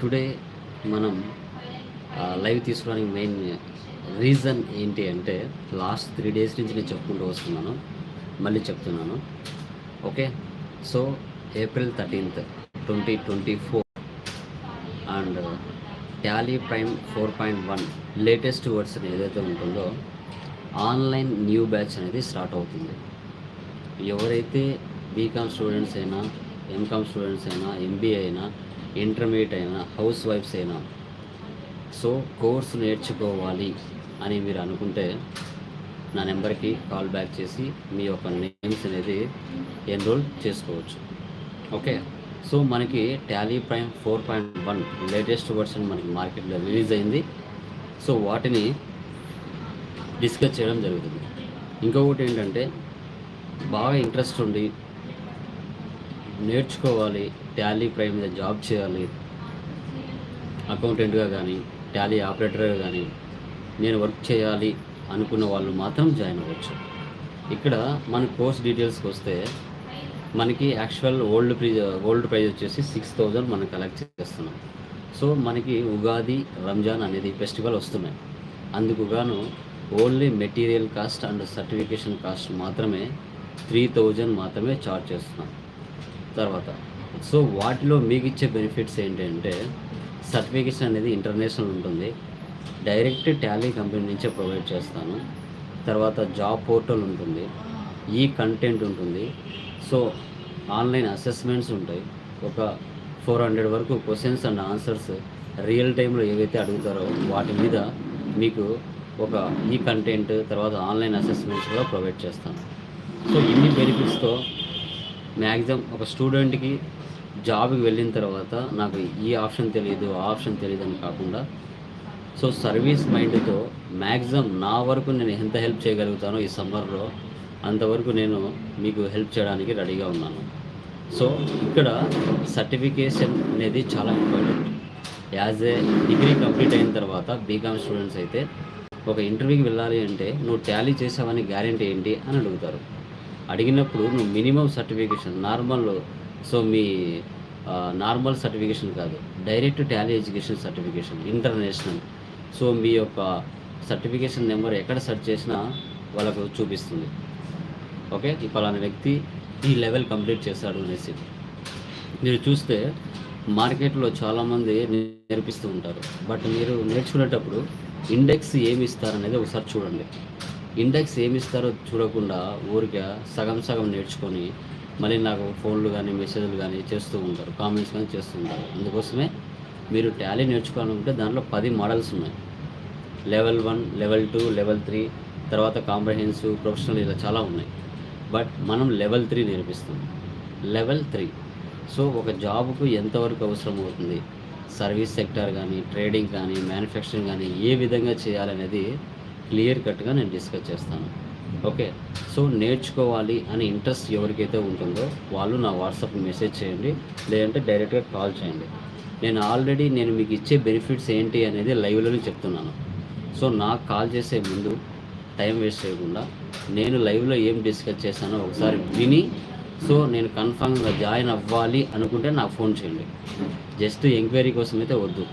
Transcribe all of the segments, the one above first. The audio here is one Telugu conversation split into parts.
టుడే మనం లైవ్ తీసుకోవడానికి మెయిన్ రీజన్ ఏంటి అంటే లాస్ట్ త్రీ డేస్ నుంచి నేను చెప్పుకుంటూ వస్తున్నాను. మళ్ళీ చెప్తున్నాను. Okay? So April thirteenth twenty twenty four and Tally Prime four point one latest words ఏదైతే ఉంటుందో ఆన్లైన్ న్యూ బ్యాచ్ అనేది స్టార్ట్ అవుతుంది. ఎవరైతే బీకామ్ స్టూడెంట్స్ అయినా ఎంకామ్ స్టూడెంట్స్ అయినా ఎంబీఏ అయినా ఇంటర్మీడియట్ అయినా హౌస్ వైఫ్స్ అయినా. సో కోర్స్ నేర్చుకోవాలి అని మీరు అనుకుంటే నా నెంబర్కి కాల్ బ్యాక్ చేసి మీ యొక్క నేమ్స్ అనేది ఎన్రోల్ చేసుకోవచ్చు. ఓకే? సో మనకి Tally Prime four point one latest version మనకి మార్కెట్లో రిలీజ్ అయింది. సో వాటిని డిస్కస్ చేయడం జరుగుతుంది. ఇంకొకటి ఏంటంటే బాగా ఇంట్రెస్ట్ ఉండి నేర్చుకోవాలి టాలీ ప్రైమ్ మీద జాబ్ చేయాలి అకౌంటెంట్గా కానీ టాలీ ఆపరేటర్గా కానీ నేను వర్క్ చేయాలి అనుకున్న వాళ్ళు మాత్రం జాయిన్ అవ్వచ్చు. ఇక్కడ మన కోర్స్ డీటెయిల్స్కి వస్తే మనకి actual old price old price వచ్చేసి సిక్స్ థౌజండ్ మనం కలెక్ట్ చేస్తున్నాం. సో మనకి ఉగాది రంజాన్ అనేది ఫెస్టివల్ వస్తున్నాయి. అందుకు గాను only material cost and certification cost మాత్రమే త్రీ థౌజండ్ మాత్రమే చార్జ్ చేస్తున్నాం. తర్వాత. సో వాటిలో మీకు ఇచ్చే బెనిఫిట్స్ ఏంటంటే సర్టిఫికేషన్ అనేది ఇంటర్నేషనల్ ఉంటుంది. డైరెక్ట్ టాలీ కంపెనీ నుంచే ప్రొవైడ్ చేస్తాను. తర్వాత జాబ్ పోర్టల్ ఉంటుంది. ఈ కంటెంట్ ఉంటుంది. సో ఆన్లైన్ అసెస్మెంట్స్ ఉంటాయి. ఒక ఫోర్ హండ్రెడ్ వరకు క్వశ్చన్స్ అండ్ ఆన్సర్స్ రియల్ టైంలో ఏవైతే అడుగుతారో వాటి మీద మీకు ఒక ఈ కంటెంట్ తర్వాత ఆన్లైన్ అసెస్మెంట్స్ కూడా ప్రొవైడ్ చేస్తాను. సో ఇన్ని బెనిఫిట్స్తో మ్యాక్సిమం ఒక స్టూడెంట్కి జాబ్కి వెళ్ళిన తర్వాత నాకు ఈ ఆప్షన్ తెలియదు ఆ ఆప్షన్ తెలియదు అని కాకుండా సో సర్వీస్ మైండ్తో మ్యాక్సిమం నా వరకు నేను ఎంత హెల్ప్ చేయగలుగుతానో ఈ సమ్మర్లో అంతవరకు నేను మీకు హెల్ప్ చేయడానికి రెడీగా ఉన్నాను. సో ఇక్కడ సర్టిఫికేషన్ అనేది చాలా important as a degree complete అయిన తర్వాత బీకామ్ స్టూడెంట్స్ అయితే ఒక ఇంటర్వ్యూకి వెళ్ళాలి అంటే నువ్వు టాలీ చేసావని గ్యారెంటీ ఏంటి? అని అడుగుతారు. అడిగినప్పుడు నువ్వు మినిమం సర్టిఫికేషన్ నార్మల్ సో మీ నార్మల్ సర్టిఫికేషన్ కాదు direct Tally education certification international. So మీ యొక్క సర్టిఫికేషన్ నెంబర్ ఎక్కడ సెర్చ్ చేసినా వాళ్ళకు చూపిస్తుంది. ఓకే? ఈ పలానా వ్యక్తి ఈ లెవెల్ కంప్లీట్ చేశాడు అనేసి. మీరు చూస్తే మార్కెట్లో చాలామంది నేర్పిస్తూ ఉంటారు. బట్ మీరు నేర్చుకునేటప్పుడు ఇండెక్స్ ఏమి ఇస్తారనేది ఒకసారి చూడండి. ఇండెక్స్ ఏమి ఇస్తారో చూడకుండా ఊరికే సగం సగం నేర్చుకొని మళ్ళీ నాకు ఫోన్లు కానీ మెసేజ్లు కానీ చేస్తూ ఉంటారు. కామెంట్స్ కానీ చేస్తూ ఉంటారు. అందుకోసమే మీరు టాలీ నేర్చుకోవాలనుకుంటే దాంట్లో పది మోడల్స్ ఉన్నాయి. Level one level two level three తర్వాత కాంప్రహెన్సివ్ ప్రొఫెషనల్ ఇలా చాలా ఉన్నాయి. బట్ మనం level three నేర్పిస్తాం. Level three. So ఒక జాబ్కు ఎంతవరకు అవసరం అవుతుంది? సర్వీస్ సెక్టర్ కానీ ట్రేడింగ్ కానీ మ్యానుఫ్యాక్చరింగ్ కానీ ఏ విధంగా చేయాలనేది క్లియర్ కట్గా నేను డిస్కస్ చేస్తాను. ఓకే? సో నేర్చుకోవాలి అని ఇంట్రెస్ట్ ఎవరికైతే ఉంటుందో వాళ్ళు నా వాట్సాప్ మెసేజ్ చేయండి లేదంటే డైరెక్ట్గా కాల్ చేయండి. నేను ఆల్రెడీ నేను మీకు ఇచ్చే బెనిఫిట్స్ ఏంటి అనేది లైవ్లోనే చెప్తున్నాను. సో నాకు కాల్ చేసే ముందు టైం వేస్ట్ చేయకుండా నేను లైవ్లో ఏం డిస్కస్ చేశానో ఒకసారి విని సో నేను కన్ఫామ్గా జాయిన్ అవ్వాలి అనుకుంటే నాకు ఫోన్ చేయండి. జస్ట్ ఎంక్వైరీ కోసం అయితే వద్దు.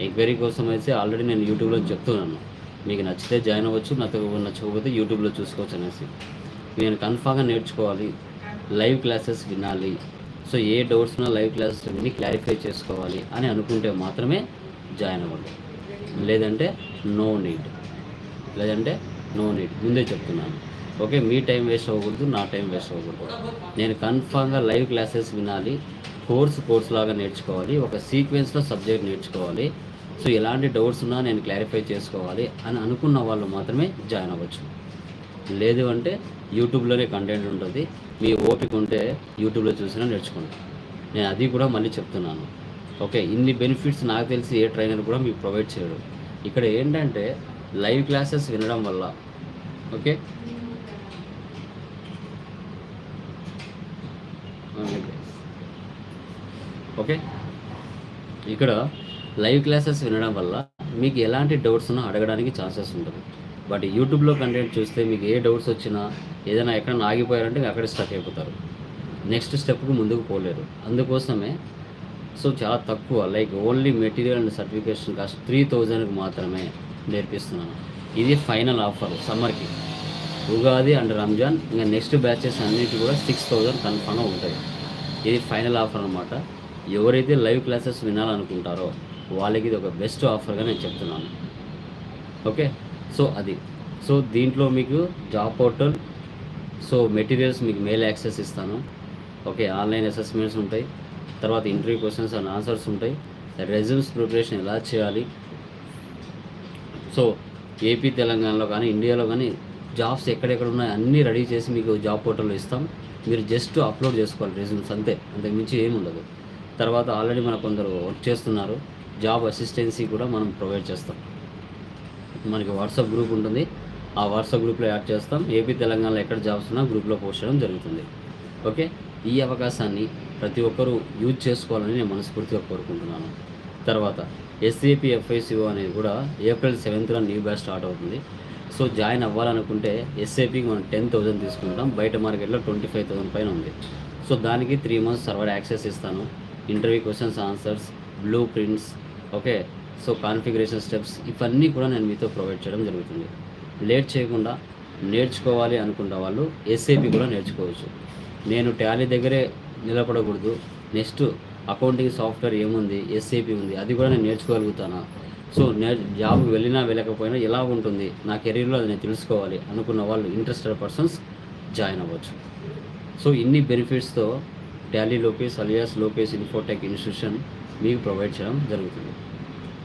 ఎంక్వైరీ కోసం అయితే ఆల్రెడీ నేను యూట్యూబ్లో చెప్తున్నాను. మీకు నచ్చితే జాయిన్ అవ్వచ్చు నాకు నచ్చకపోతే యూట్యూబ్లో చూసుకోవచ్చు అనేసి. నేను కన్ఫామ్గా నేర్చుకోవాలి. లైవ్ క్లాసెస్ వినాలి. సో ఏ డౌట్స్ ఉన్నా లైవ్ క్లాసెస్ విని క్లారిఫై చేసుకోవాలి అని అనుకుంటే మాత్రమే జాయిన్ అవ్వండి. లేదంటే నో నీడ్. లేదంటే నో నీడ్. ముందే చెప్తున్నాను. ఓకే మీ టైం వేస్ట్ అవ్వకూడదు నా టైం వేస్ట్ అవ్వకూడదు. నేను కన్ఫామ్గా లైవ్ క్లాసెస్ వినాలి. కోర్స్ కోర్స్ లాగా నేర్చుకోవాలి. ఒక సీక్వెన్స్లో సబ్జెక్ట్ నేర్చుకోవాలి. సో ఎలాంటి డౌట్స్ ఉన్నా నేను క్లారిఫై చేసుకోవాలి అని అనుకున్న వాళ్ళు మాత్రమే జాయిన్ అవ్వచ్చు. లేదు అంటే యూట్యూబ్లోనే కంటెంట్ ఉంటుంది. మీ ఓపిక ఉంటే యూట్యూబ్లో చూసినా నేర్చుకోండి. నేను అది కూడా మళ్ళీ చెప్తున్నాను. ఓకే ఇన్ని బెనిఫిట్స్ నాకు తెలిసి ఏ ట్రైనర్ కూడా మీకు ప్రొవైడ్ చేయడు. ఇక్కడ ఏంటంటే లైవ్ క్లాసెస్ వినడం వల్ల ఓకే? ఓకే? ఇక్కడ లైవ్ క్లాసెస్ వినడం వల్ల మీకు ఎలాంటి డౌట్స్ ఉన్నా అడగడానికి ఛాన్సెస్ ఉంటుంది. బట్ యూట్యూబ్లో కంటెంట్ చూస్తే మీకు ఏ డౌట్స్ వచ్చినా ఏదైనా ఎక్కడ ఆగిపోయారంటే అక్కడే స్టక్ అయిపోతారు. నెక్స్ట్ స్టెప్కు ముందుకు పోలేరు అందుకోసమే సో చాలా తక్కువ like only material and certification cost three థౌజండ్కి మాత్రమే నేర్పిస్తున్నాను. ఇది ఫైనల్ ఆఫర్ సమ్మర్కి. ఉగాది అండ్ రంజాన్ ఇంకా నెక్స్ట్ బ్యాచెస్ అన్నిటి కూడా సిక్స్ థౌజండ్ కన్ఫామ్గా ఉంటాయి. ఇది ఫైనల్ ఆఫర్ అనమాట ఎవరైతే లైవ్ క్లాసెస్ వినాలనుకుంటారో వాళ్ళకి ఇది ఒక బెస్ట్ ఆఫర్గా నేను చెప్తున్నాను. ఓకే సో అది. సో దీంట్లో మీకు జాబ్ పోర్టల్ సో మెటీరియల్స్ మీకు మెయిల్ యాక్సెస్ ఇస్తాను. ఓకే ఆన్లైన్ అసెస్మెంట్స్ ఉంటాయి. తర్వాత ఇంటర్వ్యూ క్వశ్చన్స్ అండ్ ఆన్సర్స్ ఉంటాయి. రెజ్యూమ్స్ ప్రిపరేషన్ ఎలా చేయాలి? సో ఏపీ తెలంగాణలో కానీ ఇండియాలో కానీ జాబ్స్ ఎక్కడెక్కడ ఉన్నాయో అన్నీ రెడీ చేసి మీకు జాబ్ పోర్టల్లో ఇస్తాం. మీరు జస్ట్ అప్లోడ్ చేసుకోవాలి రెజ్యూమ్స్ అంతే. అంతకుమించి ఏమి ఉండదు. తర్వాత ఆల్రెడీ మన కొందరు వర్క్ చేస్తున్నారు. జాబ్ అసిస్టెన్సీ కూడా మనం ప్రొవైడ్ చేస్తాం. మనకి వాట్సాప్ గ్రూప్ ఉంటుంది. ఆ వాట్సాప్ గ్రూప్లో యాడ్ చేస్తాం. ఏపీ తెలంగాణలో ఎక్కడ జాబ్స్ ఉన్నా గ్రూప్లో పోస్ట్ చేయడం జరుగుతుంది. ఓకే? ఈ అవకాశాన్ని ప్రతి ఒక్కరూ యూజ్ చేసుకోవాలని నేను మనస్ఫూర్తిగా కోరుకుంటున్నాను. తర్వాత ఎస్ఏపి ఎఫ్ఐసిఓ అనేది కూడా ఏప్రిల్ సెవెంత్లో న్యూ బ్యాచ్ స్టార్ట్ అవుతుంది. సో జాయిన్ అవ్వాలనుకుంటే ఎస్ఏపీకి మనం టెన్ థౌసండ్ తీసుకుంటాం. బయట మార్కెట్లో ట్వంటీ ఫైవ్ థౌసండ్ పైన ఉంది. సో దానికి త్రీ మంత్స్ సర్వర్ యాక్సెస్ ఇస్తాను. Interview questions answers blue prints okay so configuration steps ఇవన్నీ కూడా నేను మీతో ప్రొవైడ్ చేయడం జరుగుతుంది. లేట్ చేయకుండా నేర్చుకోవాలి అనుకున్న వాళ్ళు ఎస్ఏపి కూడా నేర్చుకోవచ్చు. నేను టాలీ దగ్గరే నిలబడకూడదు. నెక్స్ట్ అకౌంటింగ్ సాఫ్ట్వేర్ ఏముంది ఎస్ఏపి ఉంది అది కూడా నేను నేర్చుకోగలుగుతానా? సో నే జాబ్ వెళ్ళినా వెళ్ళకపోయినా ఎలా ఉంటుంది నా కెరీర్లో అది నేను తెలుసుకోవాలి అనుకున్న వాళ్ళు ఇంట్రెస్టెడ్ పర్సన్స్ జాయిన్ అవ్వచ్చు. సో ఇన్ని బెనిఫిట్స్తో Tally Lokesh alias Lokesh Infotech institution మీకు ప్రొవైడ్ చేయడం జరుగుతుంది.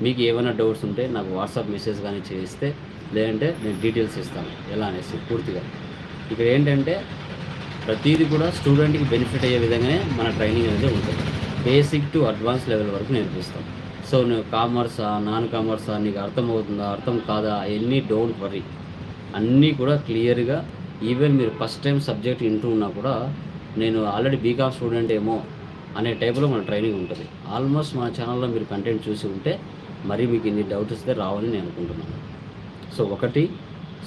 మీకు ఏమైనా డౌట్స్ ఉంటే నాకు వాట్సాప్ మెసేజ్ కానీ చేస్తే లేదంటే నేను డీటెయిల్స్ ఇస్తాను. ఎలా అనేసి పూర్తిగా. ఇక్కడ ఏంటంటే ప్రతిదీ కూడా స్టూడెంట్కి బెనిఫిట్ అయ్యే విధంగానే మన ట్రైనింగ్ అనేది ఉంటుంది. బేసిక్ టు అడ్వాన్స్ లెవెల్ వరకు నేర్పిస్తాం. సో నువ్వు కామర్సా నాన్ కామర్సా నీకు అర్థమవుతుందా అర్థం కాదా అవన్నీ డోంట్ వరీ అన్నీ కూడా క్లియర్గా ఈవెన్ మీరు ఫస్ట్ టైం సబ్జెక్ట్ వింటూ ఉన్నా కూడా నేను ఆల్రెడీ బీకామ్ స్టూడెంట్ ఏమో అనే టైప్లో మన ట్రైనింగ్ ఉంటుంది. ఆల్మోస్ట్ మన ఛానల్లో మీరు కంటెంట్ చూసి ఉంటే మరి మీకు ఇన్ని డౌట్స్ వస్తే రావాలని నేను అనుకుంటున్నాను. సో ఒకటి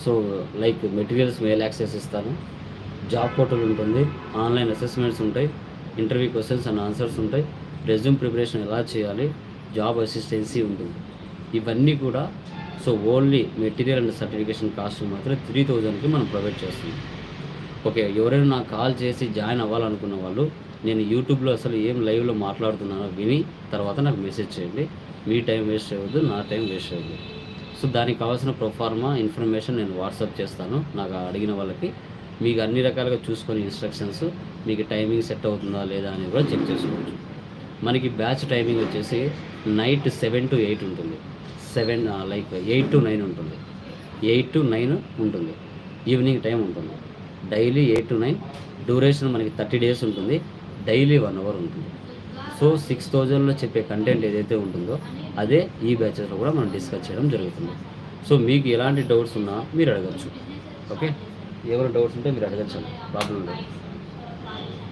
so like materials mail access ఇస్తాను. జాబ్ పోర్టల్ ఉంటుంది. ఆన్లైన్ అసెస్మెంట్స్ ఉంటాయి. ఇంటర్వ్యూ క్వశ్చన్స్ అండ్ ఆన్సర్స్ ఉంటాయి. రెజ్యూమ్ ప్రిపరేషన్ ఎలా చేయాలి? జాబ్ అసిస్టెన్సీ ఉంటుంది. ఇవన్నీ కూడా so only material and certification cost మాత్రం త్రీ థౌజండ్కి మనం ప్రొవైడ్ చేస్తున్నాం. ఓకే ఎవరైనా నాకు కాల్ చేసి జాయిన్ అవ్వాలనుకున్న వాళ్ళు నేను యూట్యూబ్లో అసలు ఏం లైవ్లో మాట్లాడుతున్నానో విని తర్వాత నాకు మెసేజ్ చేయండి. మీ టైం వేస్ట్ చేయవద్దు నా టైం వేస్ట్ చేయవద్దు. సో దానికి కావాల్సిన ప్రొఫార్మా ఇన్ఫర్మేషన్ నేను వాట్సాప్ చేస్తాను. నాకు అడిగిన వాళ్ళకి మీకు అన్ని రకాలుగా చూసుకొని ఇన్స్ట్రక్షన్స్ మీకు టైమింగ్ సెట్ అవుతుందా లేదా అని కూడా చెక్ చేసుకోవచ్చు. మనకి బ్యాచ్ టైమింగ్ వచ్చేసి నైట్ సెవెన్ టు ఎయిట్ ఉంటుంది. Seven like eight to nine ఉంటుంది. ఎయిట్ టు నైన్ ఉంటుంది. ఈవినింగ్ టైం ఉంటుంది. Daily eight to nine. Duration మనకి థర్టీ డేస్ ఉంటుంది. డైలీ వన్ అవర్ ఉంటుంది. సో సిక్స్ థౌజండ్లో చెప్పే కంటెంట్ ఏదైతే ఉంటుందో అదే ఈ బ్యాచెస్లో కూడా మనం డిస్కస్ చేయడం జరుగుతుంది. సో మీకు ఎలాంటి డౌట్స్ ఉన్నా మీరు అడగచ్చు. ఓకే? ఏమైనా డౌట్స్ ఉంటే మీరు అడగచ్చు ప్రాబ్లం లేదు.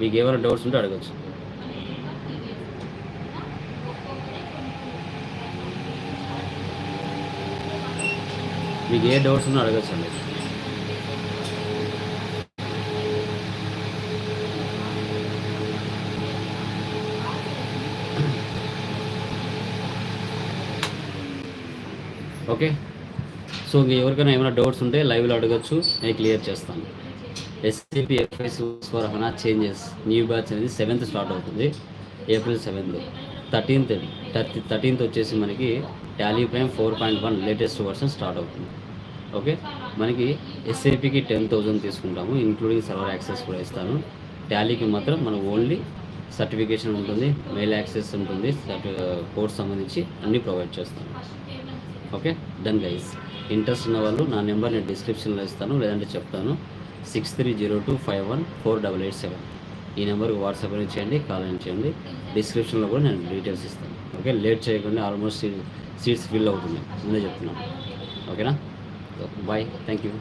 మీకు ఏమైనా డౌట్స్ ఉంటే అడగచ్చు. మీకు ఏ డౌట్స్ ఉన్నా అడగచ్చు అండి. ఓకే? సో ఇంక ఎవరికైనా ఏమైనా డౌట్స్ ఉంటే లైవ్లో అడగచ్చు నేను క్లియర్ చేస్తాను. SAP FICO for HANA changes new batch అనేది సెవెంత్ స్టార్ట్ అవుతుంది April seventh thirteenth thirty thirteenth వచ్చేసి మనకి Tally Prime four point one latest version start అవుతుంది. ఓకే? మనకి ఎస్ఏపీకి టెన్ థౌజండ్ తీసుకుంటాము ఇంక్లూడింగ్ సర్వర్ యాక్సెస్ కూడా ఇస్తాను. టాలీకి మాత్రం మనం ఓన్లీ సర్టిఫికేషన్ ఉంటుంది మెయిల్ యాక్సెస్ ఉంటుంది కోర్స్ సంబంధించి అన్నీ ప్రొవైడ్ చేస్తాను ఓకే? డన్ గైస్ ఇంట్రెస్ట్ ఉన్న వాళ్ళు నా నెంబర్ నేను డిస్క్రిప్షన్లో ఇస్తాను లేదంటే చెప్తాను. Six three zero two five one four double eight seven ఈ నెంబర్కి వాట్సాప్ అని చేయండి కాల్ అని చేయండి. డిస్క్రిప్షన్లో కూడా నేను డీటెయిల్స్ ఇస్తాను. ఓకే? లేట్ చేయకుండా ఆల్మోస్ట్ సీట్స్ ఫిల్ అవుతుంది ముందే చెప్తున్నాను. ఓకేనా? Bye thank you